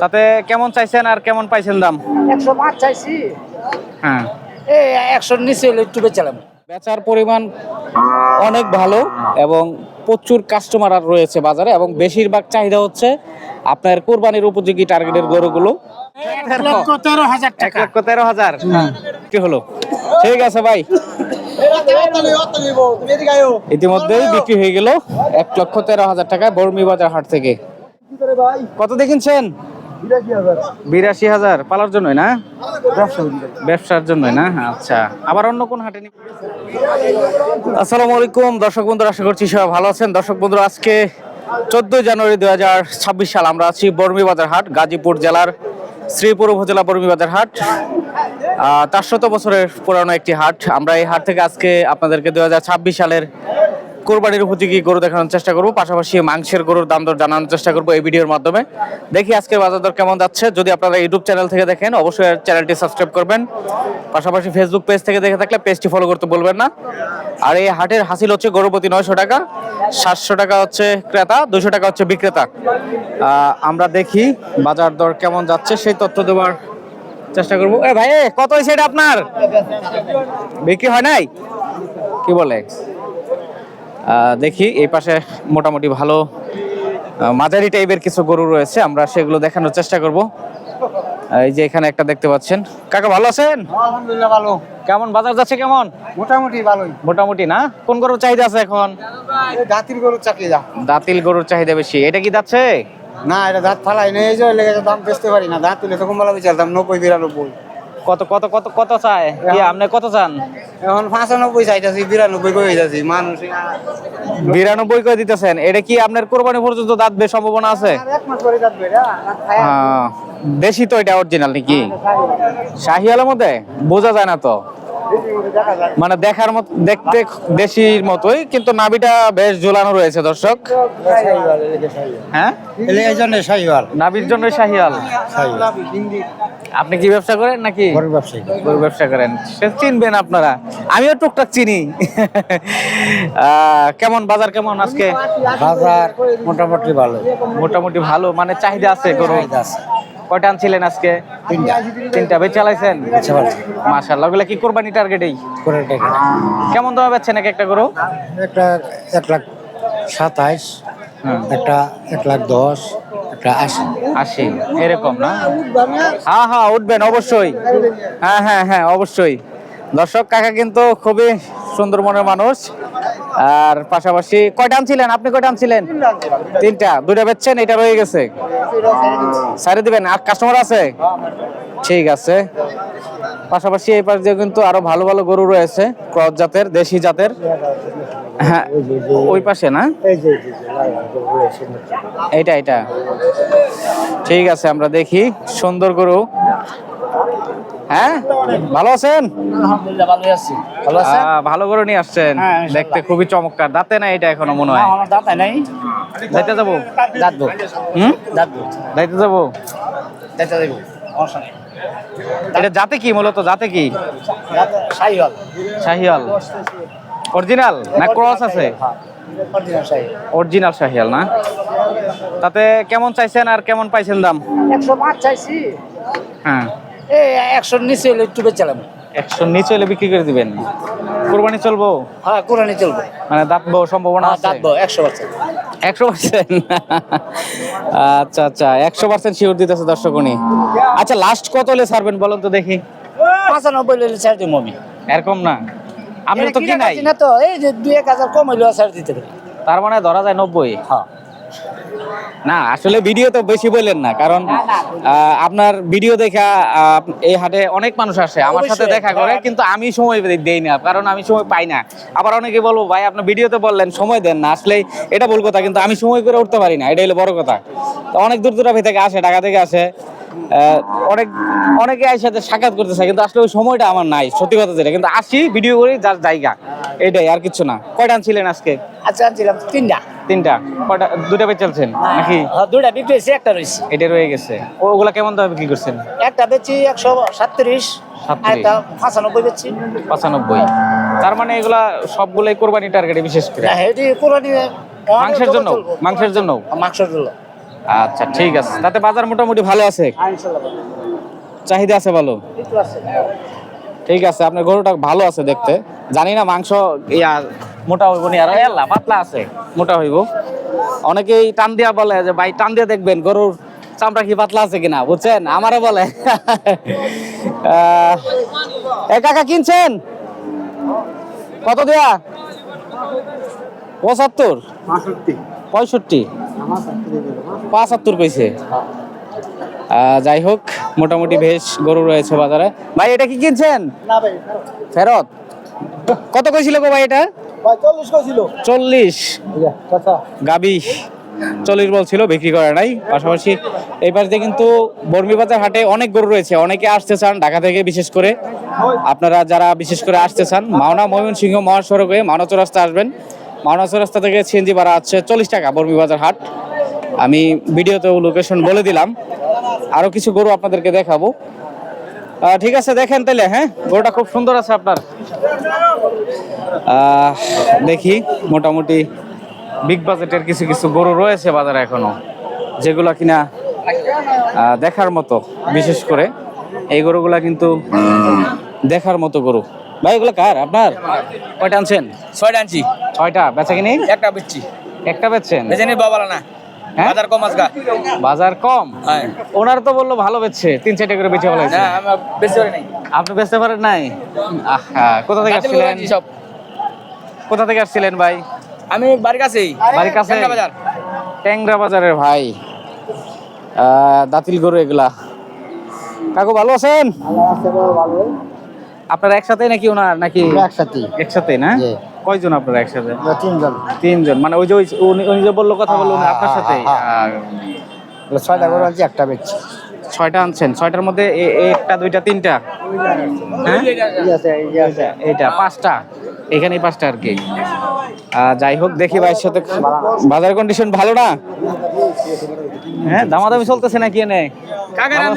তাতে কেমন চাইছেন আর কেমন পাইছেন দাম? একশো পাঁচ চাইছি। হ্যাঁ। এই একশোর নিচে হলে একটু বেচালাম বেচার পরিমাণ অনেক ভালো এবং প্রচুর কাস্টমার আর রয়েছে বাজারে এবং বেশিরভাগ চাহিদা হচ্ছে আপনার কোরবানির উপযোগী টার্গেটের গরুগুলো। এক লক্ষ তেরো হাজার এক লক্ষ তেরো হাজার। কি হলো? ঠিক আছে ভাই। ইতিমধ্যেই বিক্রি হয়ে গেল এক লক্ষ তেরো হাজার টাকায় বর্মি বাজার হাট থেকে। কত দেখিনছেন বিরাশি হাজার। পালার জন্যই না? ব্যবসার জন্যই না? আচ্ছা। আবার অন্য কোন হাটে আসসালামু আলাইকুম। দর্শক বন্ধুরা আশা করছি সবাই ভালো আছেন। দর্শক বন্ধুরা আজকে চোদ্দই জানুয়ারি দুই হাজার ছাব্বিশ সাল আমরা আছি বর্মি বাজার হাট গাজীপুর জেলার শ্রীপুর উপজেলা বর্মি বাজার হাট। আহ, তার শত বছরের পুরানো একটি হাট। আমরা এই হাট থেকে আজকে আপনাদেরকে দুই ছাব্বিশ সালের কোরবানির উপযোগী গরু দেখানোর চেষ্টা করব, পাশাপাশি মাংসের গরুর দাম দর জানানোর চেষ্টা করব এই ভিডিওর মাধ্যমে। দেখি আজকের বাজার দর কেমন যাচ্ছে। যদি আপনারা ইউটিউব চ্যানেল থেকে দেখেন, অবশ্যই চ্যানেলটি সাবস্ক্রাইব করবেন। পাশাপাশি ফেসবুক পেজ থেকে দেখে থাকলে পেজটি ফলো করতে বলবেন না। আর এই হাটের হাসিল হচ্ছে গরুপতি নয়শো টাকা। সাতশো টাকা হচ্ছে ক্রেতা দুশো টাকা হচ্ছে বিক্রেতা। আমরা দেখি বাজার দর কেমন যাচ্ছে, সেই তথ্য দেওয়ার চেষ্টা করব। ভাই কত হয়েছে এটা আপনার? বিক্রি হয় নাই? কি বলে? দেখি এই পাশে মোটামুটি ভালো মাঝারি টাইপের কিছু গরু রয়েছে আমরা সেগুলো দেখানোর চেষ্টা করব। এই যে এখানে একটা দেখতে পাচ্ছেন। কাকা ভালো আছেন? আলহামদুলিল্লাহ ভালো। কেমন বাজার যাচ্ছে কেমন? মোটামুটি ভালোই। মোটামুটি না? কোন গরুর চাহিদা আছে এখন? দাঁতিল গরুর যা দাতিল গরুর চাহিদা বেশি। এটা কি যাচ্ছে? না এটা দাঁত ফালাই নেই এই যে দাম বেচতে পারি না। দাঁত তুলে তখন বলা বেচালতাম নব্বই বিরানব্বই। কত কত কত কত চায় কি আপনি কত চান? এখন পাঁচানব্বই চাইতেছি বিরানব্বই করে যাচ্ছি মানুষ বিরানব্বই করে দিতেছেন। এটা কি আপনার কোরবানি পর্যন্ত দাঁত বেশ সম্ভাবনা আছে? খায় আহ, দেশি তো এটা অরিজিনাল নাকি? শাহি মধ্যে বোঝা যায় না তো। মানে দেখার মত দেখতে দেশির মতোই কিন্তু নাভিটা বেশ ঝুলানো রয়েছে দর্শক। হ্যাঁ? এই জন্য শাহিওয়াল। নাভির জন্য শাহিয়াল আপনি কি ব্যবসা করেন নাকি? গরুর ব্যবসা করেন। সে চিনবেন আপনারা। আমিও টুকটাক চিনি। কেমন বাজার কেমন আজকে? বাজার মোটামুটি ভালো। মোটামুটি ভালো মানে চাহিদা আছে গরু কয়টা আনছিলেন আজকে? তিনটা। বেচে চালাইছেন মাশাআল্লাহ। ওগুলা কি কোরবানি টার্গেটেই কেমন দামে বেচছেন এক একটা গরু? একটা এক লাখ সাতাইশ। একটা এক লাখ দশ একটা আশি। আশি। এরকম না? হ্যাঁ হ্যাঁ উঠবেন অবশ্যই। হ্যাঁ হ্যাঁ হ্যাঁ অবশ্যই। দর্শক কাকা কিন্তু খুবই সুন্দর মনের মানুষ। আর পাশাপাশি কয়টা আনছিলেন আপনি কয়টা আনছিলেন তিনটা দুইটা বেচছেন এটা রয়ে গেছে? সারি দিবেন। আর কাস্টমার আছে? ঠিক আছে। পাশাপাশি এই পাশ দিয়ে কিন্তু আরও ভালো ভালো গরু রয়েছে ক্রস জাতের দেশি জাতের। হ্যাঁ ওই পাশে না? এইটা এটা ঠিক আছে আমরা দেখি। সুন্দর গরু। হ্যাঁ? ভালো আছেন? ভালো গরু নিয়ে আসছেন। হ্যাঁ, দেখতে খুবই চমৎকার। দাঁতে না এটা এখনও মনে হয়? দাঁত নাই। যাইতে যাব? দাঁত হুম? যাব? এটা জাতে কি মূলত জাতে কি? শাহিওয়াল। অরিজিনাল না ক্রস আছে? শাহিওয়াল অরিজিনাল শাহিয়াল না? তাতে কেমন চাইছেন আর কেমন পাইছেন দাম? একশো পাঁচ চাইছি। হ্যাঁ। এই একশোর নিচে হলে একটু বেচালাম একশো নিচে হলে বিক্রি করে দিবেন? কোরবানি চলবো? হ্যাঁ কোরআনে চলবে। মানে দাঁতবো সম্ভাবনা হ্যাঁ আছে? দাঁত একশো পার্সেন্ট। একশো পার্সেন্ট? আচ্ছা আচ্ছা একশো পার্সেন্ট শিওর দিতেছে দর্শক উনি। আচ্ছা লাস্ট কত হলে ছাড়বেন বলুন তো দেখি? পাঁচানব্বই লেলে ছাড় দিব আমি। এরকম না? আপনার তো কি নাই না তো এই যে দুই এক হাজার কম হইলেও ছাড় দিতে পারি। তার মানে ধরা যায় নব্বই? হ্যাঁ। না আসলে ভিডিও তো বেশি বললেন না কারণ আপনার ভিডিও দেখা এই হাটে অনেক মানুষ আসে আমার সাথে দেখা করে কিন্তু আমি সময় দেই না কারণ আমি সময় পাই না। আবার অনেকে বলব ভাই আপনার ভিডিওতে বললেন সময় দেন না। আসলে এটা ভুল কথা কিন্তু আমি সময় করে উঠতে পারি না এটা হলো বড় কথা। তো অনেক দূর দূরাভি থেকে আসে ঢাকা থেকে আসে আহ, অনেক অনেকে এর সাথে সাক্ষাৎ করতেছে কিন্তু আসলে ওই সময়টা আমার নাই সত্যি কথা যেটা। কিন্তু আসি ভিডিও করি যার জায়গা এটাই আর কিছু না। কয়টা আনছিলেন আজকে? আচ্ছা আনছিলাম তিনটা। তিনটা। কয়টা দুটা বেচ চলছেন নাকি? হ্যাঁ, দুইটা বিক্রি হয়েছে একটা রয়েছে। এটা রয়ে গেছে। ওগুলা কেমন দামে বিক্রি করছেন? একটা বেচি একশো সাতত্রিশ একটা পাঁচানব্বই বেচছি পঁচানব্বই। তার মানে এগুলা সবগুলাই কোরবানি টার্গেটে বিশেষ করে? এটি কোরআনি মাংসের জন্য? মাংসের জন্য? মাংসের জন্য। আচ্ছা ঠিক আছে। তাতে বাজার মোটামুটি ভালো আছে? চাহিদা আছে ভালো? ঠিক আছে আপনার গরুটা ভালো আছে দেখতে। জানি না মাংস ইয়া মোটা হইব নি? আর এল্লা পাতলা আছে মোটা হইব। অনেকেই টান দিয়া বলে যে ভাই টান দিয়া দেখবেন গরুর চামড়া কি পাতলা আছে কিনা? বুঝছেন? আমারও বলে। আহ, এ কাকা কিনছেন? কত দেয়া? পঁচাত্তর? পঁয়ষট্টি। পঁচাত্তর আহ, যাই হোক মোটামুটি বেশ গরু রয়েছে বাজারে। ভাই এটা কি কিনছেন? ফেরত? কত কইছিল গো ভাই এটা? ভাই চল্লিশ গাবি বলছিল বিক্রি করে নাই। পাশাপাশি এই পাশ দিয়ে কিন্তু বর্মীবাজার হাটে অনেক গরু রয়েছে। অনেকে আসতে চান ঢাকা থেকে বিশেষ করে। আপনারা যারা বিশেষ করে আসতে চান মাওনা ময়মনসিংহ মহাসড়ক মাওনা চৌরাস্তা আসবেন। মাওনা চৌরাস্তা থেকে সিএনজি ভাড়া আছে চল্লিশ টাকা বর্মীবাজার হাট। আমি ভিডিওতেও লোকেশন বলে দিলাম। আরও কিছু গরু আপনাদেরকে দেখাবো। ঠিক আছে দেখেন তাহলে হ্যাঁ? গরুটা খুব সুন্দর আছে আপনার। দেখি মোটামুটি বিগ বাজেটের কিছু কিছু গরু রয়েছে বাজারে এখনও যেগুলো কিনা দেখার মতো বিশেষ করে। এই গরুগুলা কিন্তু দেখার মতো গরু। ভাই এগুলো কার? আপনার? কয়টা আনছেন? ছয়টা আনছি। ছয়টা বেচা কিনি? একটা বেচছি। একটা বেচছেন? বেচে নি বাবালা না? বাজার কম আজকা। বাজার কম? হ্যাঁ। ওনার তো বলল ভালো বেচছে তিন চারটে করে বেচে বলা না আমি বেশি করে নাই। আপনি বেচতে পারেন নাই? আহা, কোথা থেকে আসছিলেন? সব। কোথা থেকে আসছিলেন ভাই? আমি বাড়ির কাছেই। বাড়ির কাছে? ট্যাংরা বাজারের ভাই। আহ, দাতিল গরু এগুলা। কাকু ভালো আছেন? ভালো আপনারা একসাথে নাকি ওনার নাকি একসাথে একসাথে না। কয়জন আপনারা একসাথে? তিনজন। তিনজন। মানে ওই যে ওই- উনি উনি যে বলল কথা বলল উনি আপনার সাথে হ্যাঁ, ছয়টা গরু আনছি একটা বেচছি। ছয়টা আনছেন। ছয়টার মধ্যে একটা দুইটা তিনটা? হ্যাঁ? এইটা পাঁচটা? এখানেই পাঁচটা আর কি। যাই হোক দেখি ভাইয়ের সাথে বাজার কন্ডিশন ভালো না? হ্যাঁ দামাদামি চলতেছে নাকি এনে?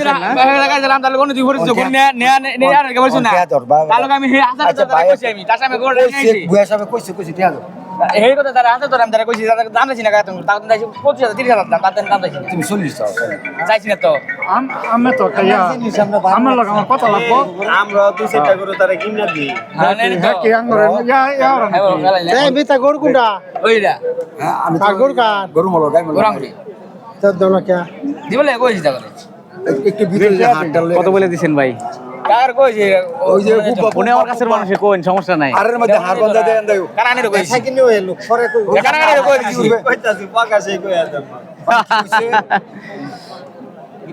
না? বাহিরে লাগা দিলাম তাহলে কোন তুই করিস কোন নে নে নে নে আর কে বলছ না দিয়া ধর, বা- তাহলে আমি। কথা এই কথা তারা আসার তোর আমি তারা কইছি তারা দাম দিছি না কাকা তুমি। তাও দাইছি 25000 30000 দাম। তাতে দাম দিছি তুমি চল্লিশ টাকা চাইছি না তো। আমি তো কাইয়া আমার লোক আমার কত লাগবো। আমরা চারটা করে তারা কিনে দিই। হ্যাঁ ইয়া ইয়া হ্যাঁ গরু কোনটা? ওইটা। আমি তো গরু কার? গরু মলো গাই মলো। গোরাঙ্গুড়ি তোর দলা কে? দিবলে কইছি তাহলে। হাত কত বলে দিছেন ভাই? কার কইছি ওই যে খুব আমার কাছের মানুষে কোন সমস্যা নাই। আরের মধ্যে হাত বন্ধা দেন দাও কারা সাইকেল নিয়ে লোক পরে কই? কারা আনে কইছি? কইতাছি পাকা কই আদাম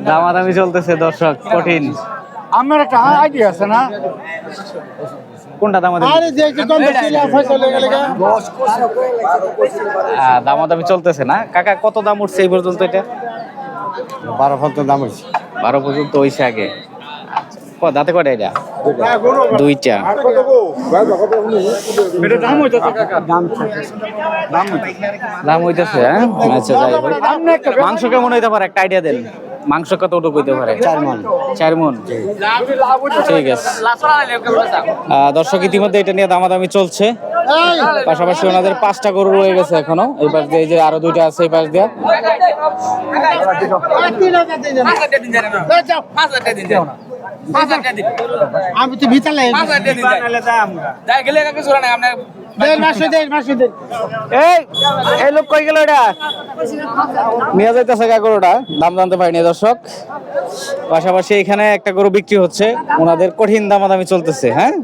দামাদামি চলতেছে দর্শক কঠিন। আমার একটা আইডিয়া আছে না? কোনটা দামাদামি? আরে যে যে কম বেশি লাভ চলে গেলে আহ, দামাদামি চলতেছে না? কাকা কত দাম উঠছে এই পর্যন্ত এটা? বারো ফল তো দাম হইছে বারো পর্যন্ত হয়েছে আগে। দাঁতে কটা এটা? দুইটা। দাম হইতেছে হ্যাঁ? আচ্ছা যাই হোক। মাংস কেমন হইতে পারে? একটা আইডিয়া দেন। মাংস কতটুকু হইতে পারে? চার মন। চার মন। ঠিক আছে। দর্শক ইতিমধ্যে এটা নিয়ে দামাদামি চলছে। পাশাপাশি ওনাদের পাঁচটা গরু রয়ে গেছে এখনও। এই পাশ দিয়ে এই যে আরও দুইটা আছে এই পাশ দিয়ে। পাঁচটা দিন। জানেন পাঁচটা দিন জানেন পাঁচটা দিন আমি তো ভিতরে পাঁচটা এই এই লোক কই নিয়ে গরুটা। দাম জানতে দর্শক। পাশাপাশি এখানে একটা গরু বিক্রি হচ্ছে। ওনাদের কঠিন চলতেছে হ্যাঁ?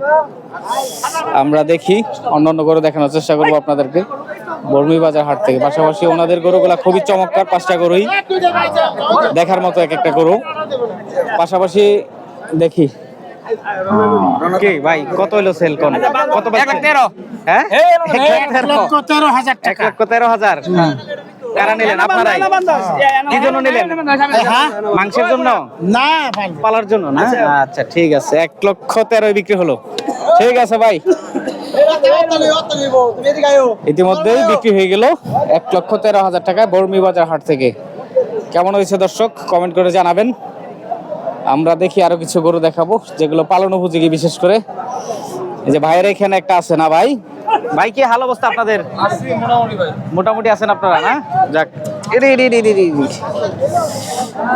আমরা দেখি অন্য অন্য গরু দেখানোর চেষ্টা করব আপনাদেরকে। বর্মি বাজার হাট থেকে। পাশাপাশি ওনাদের গরুগুলা খুবই চমৎকার, পাঁচটা গরুই। দেখার মতো এক একটা গরু। পাশাপাশি দেখি কি ভাই কত হইল সেল কোন? কত এক লাখ তেরো। হ্যাঁ? লাখ তেরো। তেরো হাজার এক লক্ষ তেরো হাজার। কারা নিলেন? আপনারাই। কি জন্য নিলেন? মাংসের জন্য? না ভাই পালার জন্য না? আচ্ছা। ঠিক আছে। এক লক্ষ তেরোই বিক্রি হলো। ঠিক আছে ভাই। ইতিমধ্যেই বিক্রি হয়ে গেল এক লক্ষ তেরো হাজার টাকায় বর্মি বাজার হাট থেকে। কেমন হয়েছে দর্শক? কমেন্ট করে জানাবেন। আমরা দেখি আরও কিছু গরু দেখাবো যেগুলো পালন উপযোগী বিশেষ করে। এই যে ভাইয়ের এখানে একটা আছে না ভাই? ভাই কি হাল অবস্থা আপনাদের? মোটামুটি আছেন আপনারা না? যাক।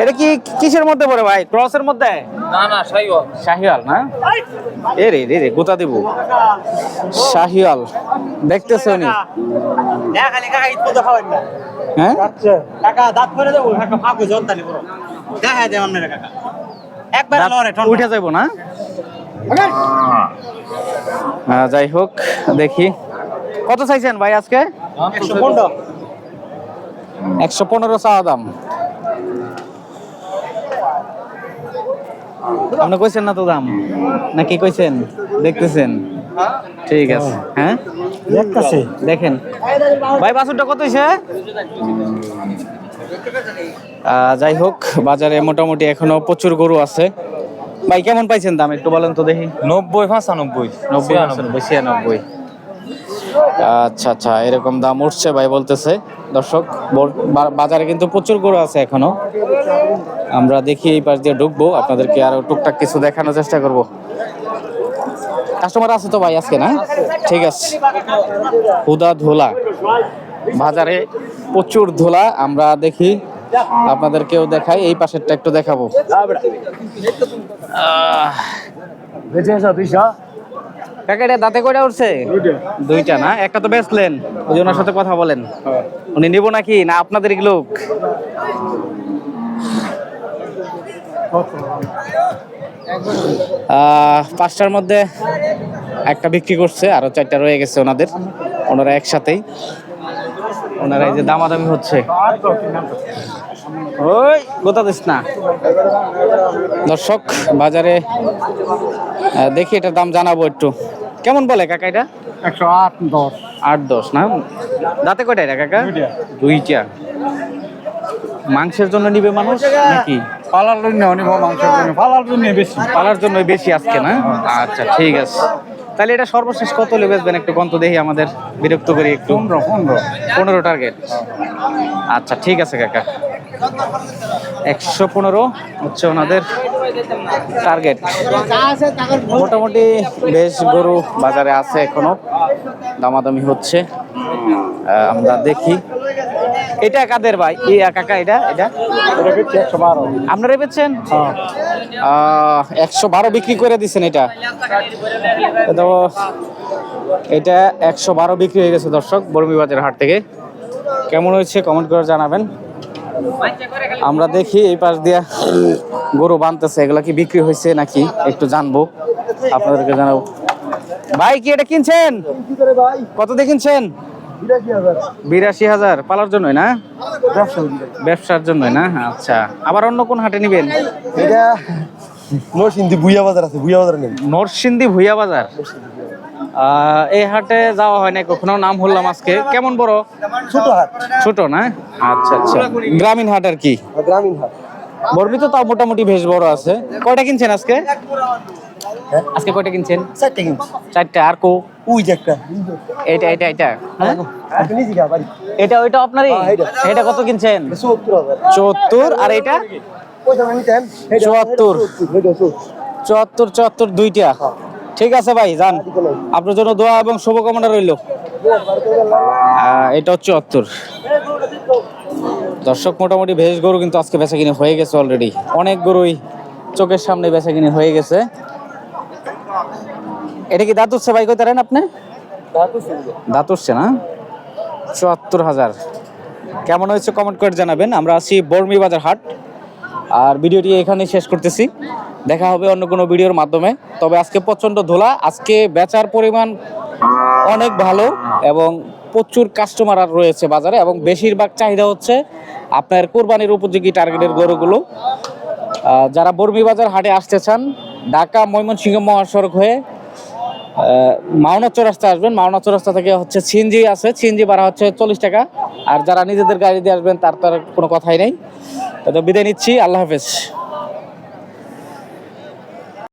এটা কি কিসের মধ্যে পড়ে ভাই? ক্রসের মধ্যে? না না সাইও শাহিওয়াল না? এ রে রে রে গোতা দেব। শাহিওয়াল দেখতেছে উনি। হ্যাঁ? কাকা দাঁত করে দেবো কাকা ফাঁকু জন্তালি বড় দেখা দেয় আপনার কাকা। একবার উঠে যাব না? যাই হোক দেখি। কত চাইছেন ভাই আজকে? একশো পনেরো চাওয়া দাম। আপনি কইছেন না তো দাম? নাকি কইছেন? দেখতেছেন? ঠিক আছে। হ্যাঁ? দেখতেছি। দেখেন। ভাই বাছুরটা কত হইছে? যাই হোক বাজারে মোটামুটি এখনও প্রচুর গরু আছে। ভাই কেমন পাইছেন দাম? একটু বলেন তো দেখি। নব্বই পাঁচানব্বই নব্বই পঁচানব্বই ছিয়ানব্বই। আচ্ছা আচ্ছা এরকম দাম উঠছে ভাই বলতেছে। দর্শক বাজারে কিন্তু প্রচুর গরু আছে এখনও। আমরা দেখি এই পাশ দিয়ে ঢুকবো। আপনাদেরকে আরও টুকটাক কিছু দেখানোর চেষ্টা করব। কাস্টমার আছে তো ভাই আজকে না? ঠিক আছে। হুদা ধুলা। বাজারে প্রচুর ধুলা আমরা দেখি আপনাদেরকেও দেখাই এই পাশেরটা একটু দেখাবো। কাকা এটা দাঁতে কয়টা উঠছে? দুইটা। না? একটা তো বেচলেন ওই ওনার সাথে কথা বলেন। উনি নিব নাকি না আপনাদের লোক? আহ, পাঁচটার মধ্যে একটা বিক্রি করছে আরও চারটা রয়ে গেছে ওনাদের ওনারা একসাথেই। ওনারা এই যে দামাদামি হচ্ছে। ওই গোতা দিস না? দর্শক বাজারে দেখি এটার দাম জানাব একটু। কেমন বলে কাকা এটা? একশো আট দশ। আট দশ না? দাঁতে কয়টা এটা কাকা? দুইটা। মাংসের জন্য নিবে মানুষ নাকি? পালার জন্য অনেক মাংসের জন্য। পালার জন্য বেশি। পালার জন্য বেশি আজকে না? আচ্ছা ঠিক আছে। তাহলে এটা সর্বশেষ কত হলে বেচবেন একটু কন্ত দেখি আমাদের বিরক্ত করি একটু। পনেরো পনেরো। পনেরো টার্গেট আচ্ছা ঠিক আছে কাকা। একশো পনেরো হচ্ছে ওনাদের টার্গেট মোটামুটি বেশ গরু বাজারে আছে এখনও দামাদামি হচ্ছে। আমরা দেখি। এটা কাদের ভাই? এই কাকা এটা? এটা? আপনারা বেচছেন? একশো বারো বিক্রি করে দিচ্ছেন এটা? তো এটা একশো বারো বিক্রি হয়ে গেছে দর্শক বর্মি বাজার হাট থেকে। কেমন হয়েছে কমেন্ট করে জানাবেন। আমরা দেখি এই পাশ দিয়া গরু বানতেছে এগুলা কি বিক্রি হয়েছে নাকি একটু জানব। আপনাদেরকে জানাব। ভাই কি এটা কিনছেন? কত দিয়ে কিনছেন? বিরাশি হাজার। পালার জন্যই না? ব্যবসার জন্যই না? আচ্ছা। আবার অন্য কোন হাটে নিবেন? এটা নরসিংদী বুইয়া বাজার আছে বুইয়া বাজার নেই। নরসিংদী ভুইয়া বাজার? এই হাটে যাওয়া হয় না কখনো নাম হলাম আজকে। কেমন বড়? ছোট হাট। ছোট না? আচ্ছা আচ্ছা। গ্রামীণ হাট আর কি? গ্রামীণ হাট। বর্বি তো তাও মোটামুটি বেশ বড় আছে। কয়টা কিনছেন আজকে? আজকে কয়টা কিনছেন? চারটে কিনছি। চারটা আর কো? উই যে একটা এটা এটা এটা। হ্যাঁ? বাড়ি। এটা ওইটা আপনারই? হ্যাঁ, এটা। কত কিনছেন? চুয়াত্তর আর এটা? নিতেন? চুয়াত্তর। চুয়াত্তর চুয়াত্তর দুইটা। ঠিক আছে ভাই যান। আপনার জন্য দোয়া এবং শুভকামনা রইল। এটা হচ্ছে চুয়াত্তর। দর্শক মোটামুটি ভেজ গরু কিন্তু আজকে বেচা কিনে হয়ে গেছে অলরেডি অনেক গরুই চোখের সামনে বেচা কিনে হয়ে গেছে। এটা কি দাঁত উঠছে ভাই? কই তারেন আপনি? দাঁত উঠছে না? চুয়াত্তর হাজার। কেমন হয়েছে কমেন্ট করে জানাবেন। আমরা আছি বর্মি বাজার হাট। আর ভিডিওটি এখানেই শেষ করতেছি। দেখা হবে অন্য কোনো ভিডিওর মাধ্যমে। তবে আজকে প্রচণ্ড ধোলা। আজকে বেচার পরিমাণ অনেক ভালো এবং প্রচুর কাস্টমার আর রয়েছে বাজারে এবং বেশিরভাগ চাহিদা হচ্ছে আপনার কোরবানির উপযোগী টার্গেটের গরুগুলো। যারা বর্মি বাজার হাটে আসতে চান ঢাকা ময়মনসিংহ মহাসড়ক হয়ে মাওনা চৌরাস্তা আসবেন। মাওনা চৌরাস্তা থেকে হচ্ছে সিএনজি আছে। সিএনজি ভাড়া হচ্ছে চল্লিশ টাকা। আর যারা নিজেদের গাড়ি দিয়ে আসবেন, তার তার কোনো কথাই নেই। তো বিদায় নিচ্ছি। আল্লাহ হাফেজ।